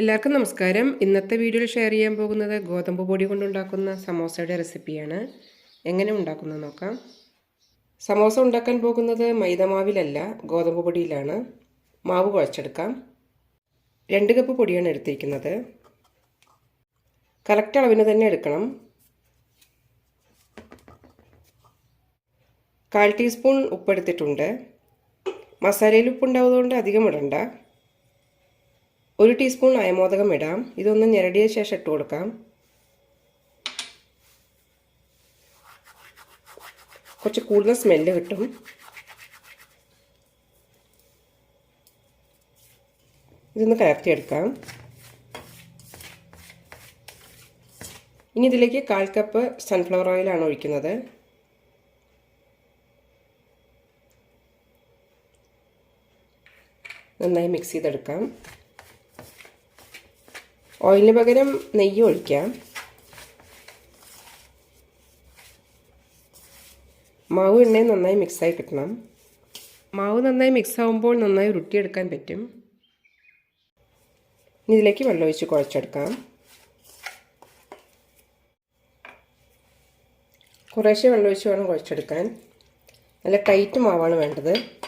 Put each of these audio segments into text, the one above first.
എല്ലാവർക്കും നമസ്കാരം. ഇന്നത്തെ വീഡിയോയിൽ ഷെയർ ചെയ്യാൻ പോകുന്നത് ഗോതമ്പ് പൊടി കൊണ്ടുണ്ടാക്കുന്ന സമോസയുടെ റെസിപ്പിയാണ് എങ്ങനെ ഉണ്ടാക്കുന്നത് നോക്കാം. സമോസ ഉണ്ടാക്കാൻ പോകുന്നത് മൈദമാവിലല്ല ഗോതമ്പ് പൊടിയിലാണ്. മാവ് കുഴച്ചെടുക്കാം. രണ്ട് കപ്പ് പൊടിയാണ് എടുത്തിരിക്കുന്നത്. കറക്റ്റ് അളവിന് തന്നെ എടുക്കണം. കാൽ ടീസ്പൂൺ ഉപ്പെടുത്തിട്ടുണ്ട് മസാലയിൽ ഉപ്പുണ്ടാവുന്നതുകൊണ്ട് അധികം ഇടണ്ട. ഒരു ടീസ്പൂൺ അയമോദകം ഇടാം. ഇതൊന്ന് ഞെരടിയ ശേഷം ഇട്ട് കൊടുക്കാം. കുറച്ച് കൂടുതൽ സ്മെല്ല് കിട്ടും. ഇതൊന്ന് കലർത്തിയെടുക്കാം. ഇനി ഇതിലേക്ക് കാൽ കപ്പ് സൺഫ്ലവർ ഓയിലാണ് ഒഴിക്കുന്നത്. നന്നായി മിക്സ് ചെയ്തെടുക്കാം. ഓയിലിന് പകരം നെയ്യ് ഒഴിക്കാം മാവ് എണ്ണയും നന്നായി മിക്സായി കിട്ടണം. മാവ് നന്നായി മിക്സ് ആവുമ്പോൾ നന്നായി ഉരുട്ടിയെടുക്കാൻ പറ്റും. ഇനി ഇതിലേക്ക് വെള്ളമൊഴിച്ച് കുഴച്ചെടുക്കാം. കുറേശ്ശെ വെള്ളമൊഴിച്ച് വേണം കുഴച്ചെടുക്കാൻ. നല്ല ടൈറ്റ് മാവാണ് വേണ്ടത്.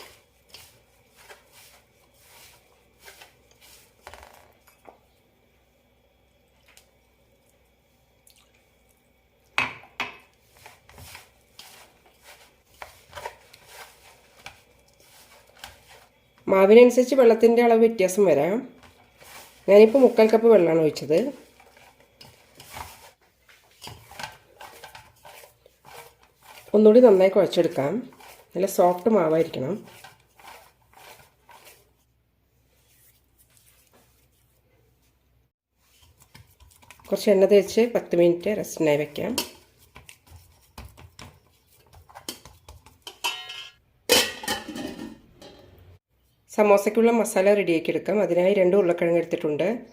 മാവിനനുസരിച്ച് വെള്ളത്തിന്റെ അളവ് വ്യത്യാസം വരാം. ഞാനിപ്പോൾ മുക്കാൽ കപ്പ് വെള്ളമാണ് ഒഴിച്ചത്. ഒന്നുകൂടി നന്നായി കുഴച്ചെടുക്കാം. നല്ല സോഫ്റ്റ് മാവായിരിക്കണം. കുറച്ച് എണ്ണ തേച്ച് പത്ത് മിനിറ്റ് റെസ്റ്റിനായി വയ്ക്കാം സമോസയ്ക്കുള്ള മസാല റെഡിയാക്കി എടുക്കാം. അതിനായി രണ്ട് ഉരുളക്കിഴങ്ങ് എടുത്തിട്ടുണ്ട്.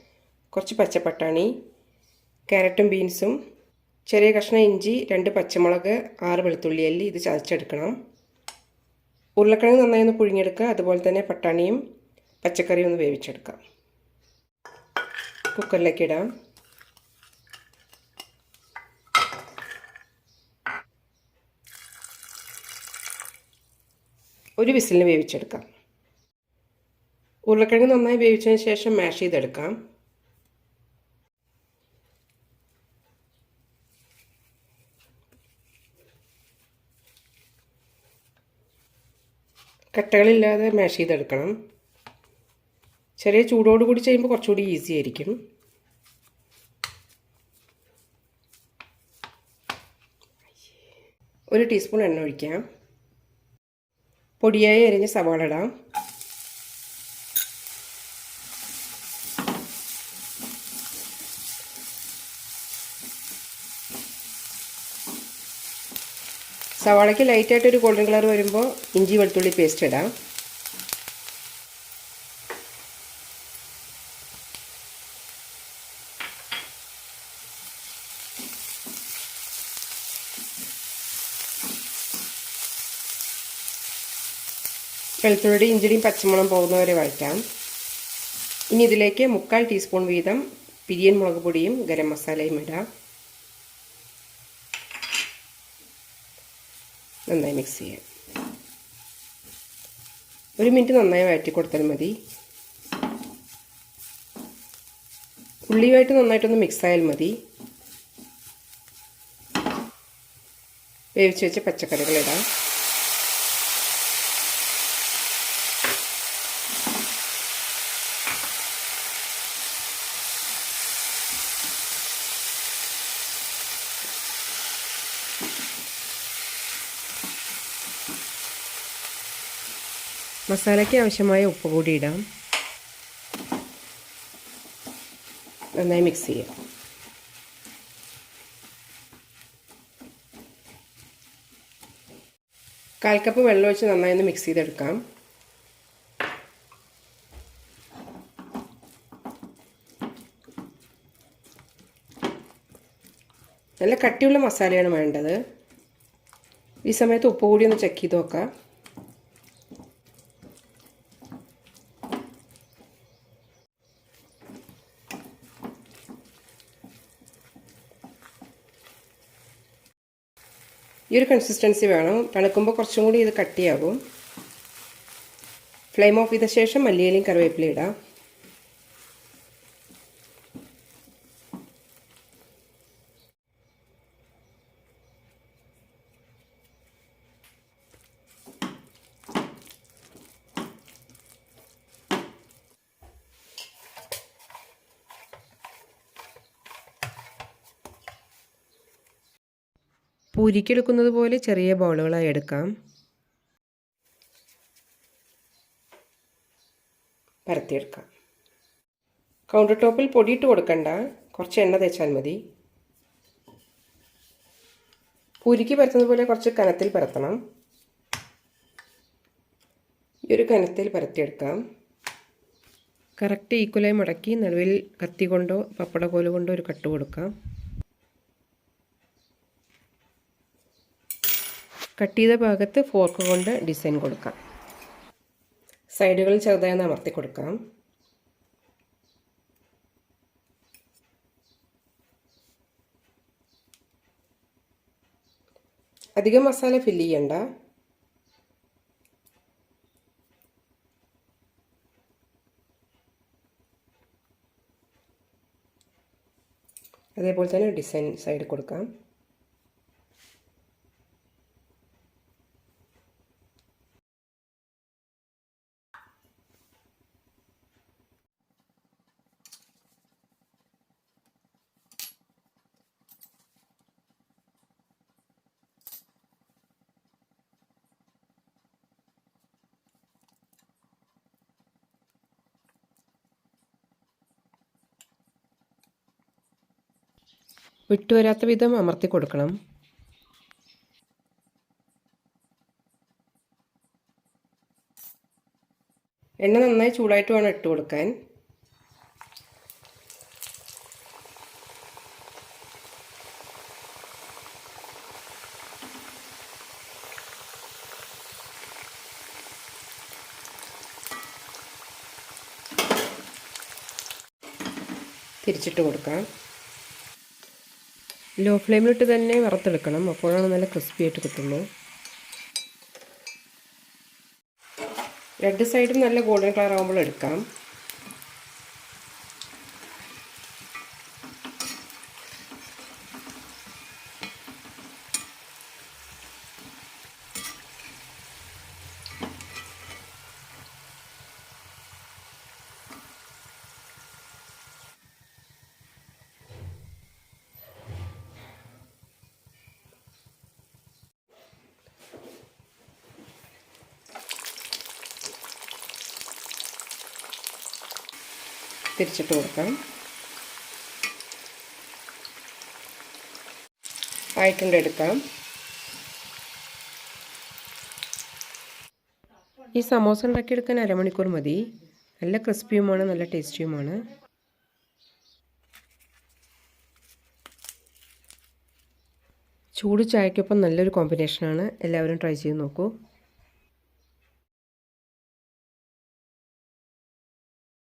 കുറച്ച് പച്ചപ്പട്ടാണി ക്യാരറ്റും ബീൻസും ചെറിയ കഷ്ണം ഇഞ്ചി രണ്ട് പച്ചമുളക് ആറ് വെളുത്തുള്ളി അല്ലി ഇത് ചതച്ചെടുക്കണം. ഉരുളക്കിഴങ്ങ് നന്നായി ഒന്ന് പുഴുങ്ങിയെടുക്കുക. അതുപോലെ തന്നെ പട്ടാണിയും പച്ചക്കറിയും ഒന്ന് വേവിച്ചെടുക്കാം. കുക്കറിലേക്ക് ഇടാം. ഒരു വിസിലിന് വേവിച്ചെടുക്കാം. ഉരുളക്കിഴങ്ങ് നന്നായി വേവിച്ചതിന് ശേഷം മാഷ് ചെയ്തെടുക്കാം. കട്ടകളില്ലാതെ മാഷ് ചെയ്തെടുക്കണം. ചെറിയ ചൂടോട് കൂടി ചെയ്യുമ്പോൾ കുറച്ചുകൂടി ഈസി ആയിരിക്കും. ഒരു ടീസ്പൂൺ എണ്ണ ഒഴിക്കാം. പൊടിയായി അരിഞ്ഞ് സവാള ഇടാം. സവാളയ്ക്ക് ലൈറ്റായിട്ടൊരു ഗോൾഡൻ കളർ വരുമ്പോൾ ഇഞ്ചി വെളുത്തുള്ളി പേസ്റ്റ് ഇടാം. വെളുത്തുള്ളിയുടെ ഇഞ്ചിടിയും പച്ചമുളം പോകുന്നവരെ വഴറ്റാം. ഇനി ഇതിലേക്ക് മുക്കാൽ ടീസ്പൂൺ വീതം പിരിയൻ മുളക് പൊടിയും ഗരം മസാലയും ഇടാം. നന്നായി മിക്സ് ചെയ്യാം. ഒരു മിനിറ്റ് നന്നായി വഴറ്റി കൊടുത്താൽ മതി. ഉള്ളിയുമായിട്ട് നന്നായിട്ടൊന്ന് മിക്സ് ആയാൽ മതി. വേവിച്ച് വെച്ച പച്ചക്കറികളിടാം മസാലയ്ക്ക് ആവശ്യമായ ഉപ്പ് കൂടി ഇടാം. നന്നായി മിക്സ് ചെയ്യാം. കാൽ കപ്പ് വെള്ളം ഒഴിച്ച് നന്നായി ഒന്ന് മിക്സ് ചെയ്തെടുക്കാം. നല്ല കട്ടിയുള്ള മസാലയാണ് വേണ്ടത്. ഈ സമയത്ത് ഉപ്പ് കൂടി ഒന്ന് ചെക്ക് ചെയ്ത് നോക്കാം. ഈ ഒരു കൺസിസ്റ്റൻസി വേണം. തണുക്കുമ്പോൾ കുറച്ചും കൂടി ഇത് കട്ടിയാകും. ഫ്ലെയിം ഓഫ് ചെയ്ത ശേഷം മല്ലിയിലയും കറിവേപ്പിലയും ഇടാം. പൂരിക്കെടുക്കുന്നത് പോലെ ചെറിയ ബോളുകളായി എടുക്കാം. പരത്തിയെടുക്കാം. കൗണ്ടർ ടോപ്പിൽ പൊടിയിട്ട് കൊടുക്കണ്ട. കുറച്ച് എണ്ണ തേച്ചാൽ മതി. പൂരിക്ക് പരത്തുന്നത് പോലെ കുറച്ച് കനത്തിൽ പരത്തണം. ഈ ഒരു കനത്തിൽ പരത്തിയെടുക്കാം. കറക്റ്റ് ഈക്വലായി മുടക്കി നടുവിൽ കത്തി കൊണ്ടോ പപ്പട കോൽ കൊണ്ടോ ഒരു കട്ട് കൊടുക്കാം. കട്ട് ചെയ്ത ഭാഗത്ത് ഫോർക്ക് കൊണ്ട് ഡിസൈൻ കൊടുക്കാം. സൈഡുകൾ ചെറുതായി ഒന്ന് അമർത്തി കൊടുക്കാം. അധികം മസാല ഫില്ല് ചെയ്യണ്ട. അതേപോലെ തന്നെ ഡിസൈൻ സൈഡ് കൊടുക്കാം. വിട്ടുവരാത്ത വിധം അമർത്തി കൊടുക്കണം. എണ്ണ നന്നായി ചൂടായിട്ട് വേണം ഇട്ട് കൊടുക്കാൻ. തിരിച്ചിട്ട് കൊടുക്കാം. ലോ ഫ്ലെയിമിലിട്ട് തന്നെ വറുത്തെടുക്കണം. അപ്പോഴാണ് നല്ല ക്രിസ്പി ആയിട്ട് കിട്ടുള്ളൂ രണ്ട് സൈഡും നല്ല ഗോൾഡൻ കളർ ആകുമ്പോൾ എടുക്കാം. തിരിച്ചിട്ട് കൊടുക്കാം ആയിട്ടുണ്ട് എടുക്കാം. ഈ സമോസ ഉണ്ടാക്കിയെടുക്കാൻ അരമണിക്കൂർ മതി. നല്ല ക്രിസ്പിയുമാണ് നല്ല ടേസ്റ്റിയുമാണ്. ചൂട് ചായക്കൊപ്പം നല്ലൊരു കോമ്പിനേഷനാണ്. എല്ലാവരും ട്രൈ ചെയ്ത് നോക്കൂ.